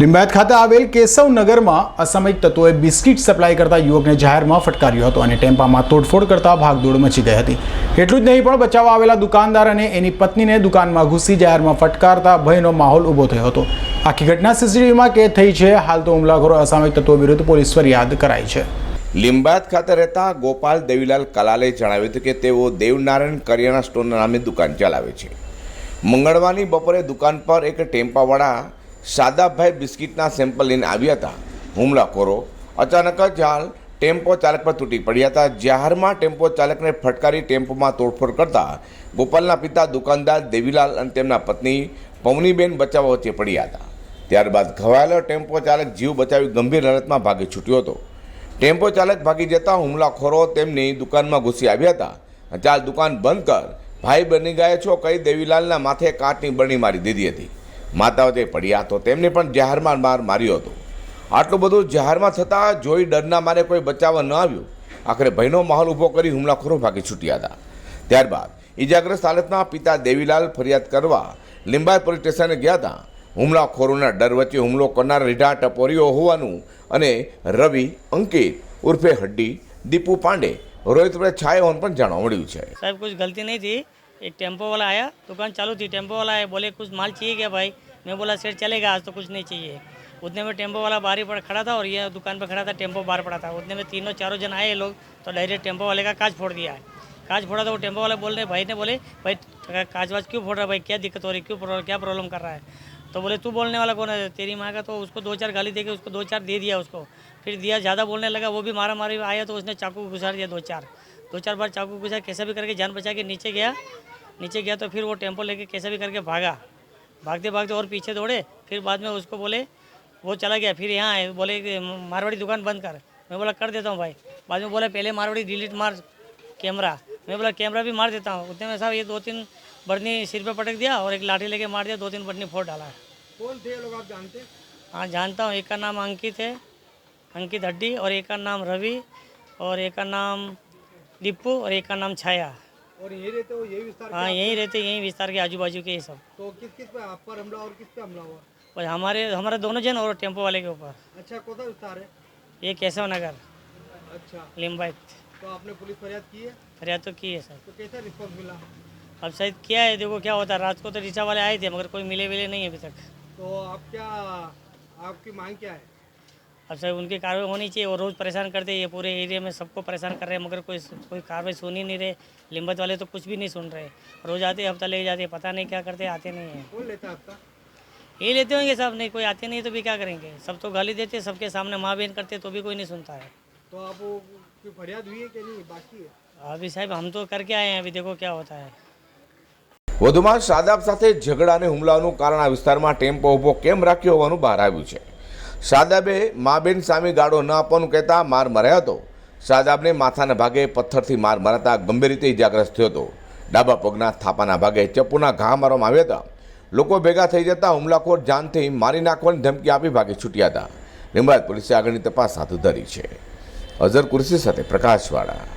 લિંબાયત ખાતે આવેલ કેશવનગરમાં અસામયિક તત્વોએ biscuit supply કરતા યુવકને જાહેરમાં ફટકાર્યો હતો અને ટેમ્પામાં તોડફોડ કરતા ભાગદોડ મચી ગઈ હતી. એટલું જ નહીં, પણ બચાવવા આવેલા દુકાનદાર અને એની પત્નીને દુકાનમાં ઘૂસી જાહેરમાં ફટકારતા ભયનો માહોલ ઊભો થયો હતો. આખી ઘટના સીસીટીવીમાં કેદ થઈ છે. હાલ તો હુમલાખોરો અસામયિક તત્વો વિરુદ્ધ પોલીસ ફરિયાદ કરાઈ છે. લિંબાયત ખાતે રહેતા ગોપાલ દેવીલાલ કલાલે જણાવ્યું હતું કે તેઓ દેવનારાયણ કરિયાણા સ્ટોરના નામે દુકાન ચલાવે છે. મંગળવારની બપોરે દુકાન પર એક ટેમ્પાવાળા સાદાભાઈ બિસ્કિટના સેમ્પલ લઈને આવ્યા હતા. હુમલાખોરો અચાનક જ હાલ ટેમ્પો ચાલક પર તૂટી પડ્યા હતા. જાહેરમાં ટેમ્પો ચાલકને ફટકારી ટેમ્પોમાં તોડફોડ કરતા ગોપાલના પિતા દુકાનદાર દેવીલાલ અને તેમના પત્ની પવનીબેન બચાવવા વચ્ચે પડ્યા હતા. ત્યારબાદ ઘવાયેલો ટેમ્પો ચાલક જીવ બચાવી ગંભીર હાલતમાં ભાગી છૂટ્યો હતો. ટેમ્પો ચાલક ભાગી જતા હુમલાખોરો તેમની દુકાનમાં ઘૂસી આવ્યા હતા. ચાલ દુકાન બંધ કર. ભાઈ બની ગયા છો કહી દેવીલાલના માથે કાટની બરણી મારી દીધી હતી. માતાઓ તે પડ્યા હતો, તેમને પણ જાહેરમાં માર માર્યો હતો. આટલું બધું જાહેરમાં થતાં જોઈ ડરના મારે કોઈ બચાવવા ન આવ્યું. આખરે ભયનો માહોલ ઊભો કરી હુમલાખોરો ભાગી છૂટ્યા હતા. ત્યારબાદ ઇજાગ્રસ્ત હાલતમાં પિતા દેવીલાલ ફરિયાદ કરવા લીંબાયત પોલીસ સ્ટેશને ગયા હતા. હુમલાખોરોના ડર વચ્ચે હુમલો કરનાર રીઢા ટપોરીઓ હોવાનું અને રવિ, અંકિત ઉર્ફે હડ્ડી, દીપુ પાંડે રોહિત છાયે હોવાનું પણ જાણવા મળ્યું છે. સાહેબ, કોઈ ગલતી નહીં હતી. एक टेंपो वाला आया, दुकान चालू थी, टेंपो वाला आया, बोले, कुछ माल चाहिए क्या भाई? मैं बोला, सेठ, चलेगा, आज तो कुछ नहीं चाहिए। उतने में टेंपो वाला बाहर ही पर खड़ा था और ये दुकान पर खड़ा था, टेंपो बाहर पड़ा था। उतने में तीनों, चारों जन आए लोग तो डायरेक्ट टेंपो वाले का कांच फोड़ दिया। है कांच फोड़ा तो वो टेंपो वाले बोल रहे, भाई ने बोले, भाई कांच वाच क्यों फोड़ रहा भाई? क्या दिक्कत हो रही क्यों क्या प्रॉब्लम कर रहा है? तो बोले, तू बोलने वाला कौन है? तेरी माँ का तो उसको दो चार गाली दे के उसको दो चार दे दिया उसको। फिर दिया, ज़्यादा बोलने लगा, वो भी मारा मारी आया तो उसने चाकू घुसा दिया दो चार। दो चार बार चाकू घुसा कैसे भी करके जान बचा के नीचे गया। नीचे गया तो फिर वो टेंपो लेके कैसे भी करके भागा। भागते भागते और पीछे दौड़े फिर बाद में उसको बोले वो चला गया फिर यहाँ आए बोले मारवाड़ी दुकान बंद कर। मैं बोला कर देता हूँ भाई। बाद में बोला पहले मारवाड़ी डिलीट मार कैमरा। मैं बोला कैमरा भी मार देता हूँ। उतने में साहब ये दो तीन बटनी सिर पे पटक दिया और एक लाठी लेके मार दिया दो तीन बटनी फोड़ डाला। कौन थे लोग आप जानते? हाँ जानता हूँ। एक का नाम अंकित है अंकित हड्डी और एक का नाम रवि और एक का नाम दीपू और एक का नाम छाया। और यही रहते हो यही विस्तार हाँ यहीं रहते यहीं विस्तार के आजू बाजू के ये सब। तो किस किस पे आप पर हमला और किस पे हमला हुआ? और हमारे हमारे दोनों जन और टेंपो वाले के ऊपर। अच्छा कौन सा विस्तार है? ये केशव नगर। अच्छा। लिम्बायत तो आपने पुलिस फरियाद की है? फरियाद तो की है सर। तो कैसा रिस्पॉन्स मिला? अब शायद क्या है देखो क्या होता है। रात को तो रिक्शा वाले आए थे मगर कोई मिले विले नहीं अभी तक। तो आप क्या आपकी मांग क्या है? अब सर उनकी कार्रवाई होनी चाहिए वो रोज़ परेशान करते हैं ये पूरे एरिया में सबको परेशान कर रहे हैं मगर कोई कोई कार्रवाई सुन ही नहीं रहे लिम्बत वाले तो कुछ भी नहीं सुन रहे रोज़ आते हफ्ता ले जाते पता नहीं क्या करते आते नहीं हैं कौन लेता है आपका ये लेते होंगे सब नहीं कोई आते नहीं तो भी क्या करेंगे सब तो गाली देते सबके सामने माँ बहन करते तो भी कोई नहीं सुनता है तो आप वो कोई फरियाद हुई है कि नहीं बाकी है अभी साहब हम तो करके आए हैं अभी देखो क्या होता है વધુમાં શાદાબ સાથે ઝઘડા અને હુમલાનું કારણ આ વિસ્તારમાં ટેમ્પો ઊભો કેમ રાખ્યો હોવાનું બહાર આવ્યું છે શાદાબે મા બેન સામે ગાળો ન આપવાનું કહેતા માર મરાયો હતો. શાદાબને માથાના ભાગે પથ્થરથી માર મરાતા ગંભીર રીતે ઇજાગ્રસ્ત થયો હતો. ડાબા પગના થાપાના ભાગે ચપ્પુના ઘા મારવામાં આવ્યા હતા. લોકો ભેગા થઈ જતા હુમલાખોર જાનથી મારી નાખવાની ધમકી આપી ભાગે છૂટ્યા હતા. લીંબાયત પોલીસે આગળની તપાસ હાથ ધરી છે. અઝર કુરશી સાથે પ્રકાશવાળા.